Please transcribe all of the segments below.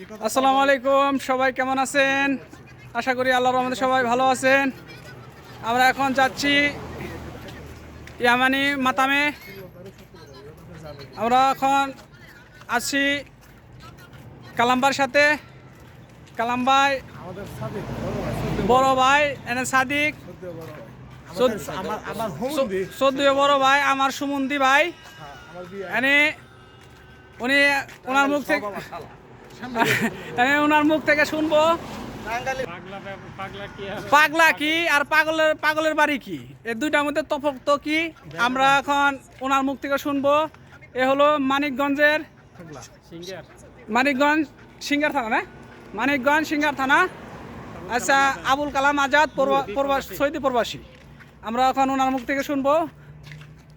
আসসালামু আলাইকুম সবাই কেমন আছেন? আশা করি আল্লাহর রহমতে সবাই ভালো আছেন। আমরা এখন যাচ্ছি ইয়ামানি মাতামে। আমরা এখন আছি কালাম্বার সাথে। কালাম্বাই বড় ভাই, এনে সাদিক। সদ্য বড় ভাই। আমার আমার চোদ্দীয় বড় ভাই আমার সুমন্দি ভাই। এনে উনি ওনার মুখ থেকে ওনার মুখ থেকে শুনব। পাগলা কি আর? পাগলের পাগলের বাড়ি কি? এই দুইটার মধ্যে তফাৎ কি? আমরা এখন ওনার মুখ থেকে শুনব। এ হলো মানিকগঞ্জের মানিকগঞ্জ সিঙ্গার থানা না? মানিকগঞ্জ সিঙ্গার থানা। আচ্ছা আবুল কালাম আজাদ প্রবাসী সৈদি প্রবাসী। আমরা এখন ওনার মুখ থেকে শুনব।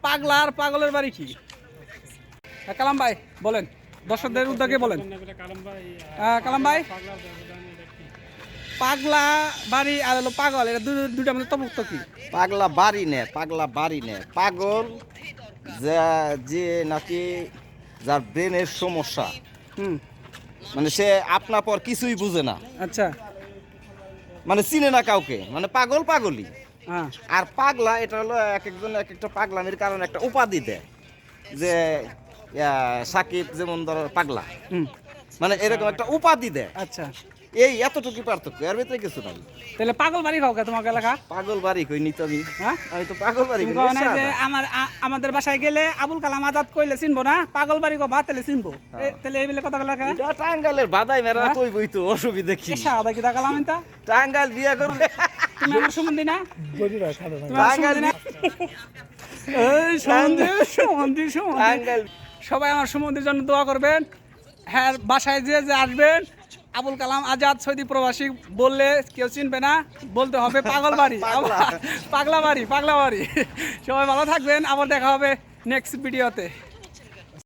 পাগলা আর পাগলের বাড়ি কি? হ্যাঁ, কালাম ভাই বলেন। দর্শকদের উদ্যোগে বলেন। হ্যাঁ, কালাম ভাই পাগলা বাড়ি আর হলো পাগল এটা দু- দুইটার মধ্যে তফাৎ কি? পাগলা বাড়ি নে পাগলা বাড়ি নে। পাগল যা যে নাকি যার ব্রেনের সমস্যা। হুম। মানে সে আপনা পর কিছুই বুঝে না। আচ্ছা। মানে চিনে না কাউকে। মানে পাগল পাগলই। হ্যাঁ। আর পাগলা এটা হলো এক একজন এক একটা পাগলামির কারণে একটা উপাধি দেয়। যে সাকিব যেমন ধরো পাগলা। হুম। মানে এরকম একটা উপাধি দেয়। আচ্ছা। এই এতটুকু পার্থক্য এর ভিতরে কিছু নাই। তাহলে পাগল বাড়ি খাও তোমাকে এলাকা? পাগল বাড়ি কই নিত আমি? হ্যাঁ? আমি তো পাগল বাড়ি তুমি না আমার আমাদের বাসায় গেলে আবুল কালাম আজাদ কইলে চিনবো না? পাগল বাড়ি কো ভাত তাহলে চিনবো। এ- তাহলে এই বলে কথা বলা কেন এটা টাঙ্গালের বাদাই মেরা হ্যাঁ? কই বই তো অসুবিধা কি? এসা আদা কি দেখালাম এটা? টাঙ্গাল বিয়া করলে তুমি আমার সম্বন্ধী না? না। টাঙ্গাল সম্বন্ধী সম্বন্ধী সম্বন্ধী টাঙ্গাল সবাই আমার সম্বন্ধীর জন্য দোয়া করবেন। হ্যাঁ বাসায় যে যে আসবেন আবুল কালাম আজাদ সৌদি প্রবাসী বললে কেউ চিনবে না বলতে হবে পাগল বাড়ি। পাগলা। বাড়ি পাগলা বাড়ি। সবাই ভালো থাকবেন আবার দেখা হবে নেক্সট ভিডিওতে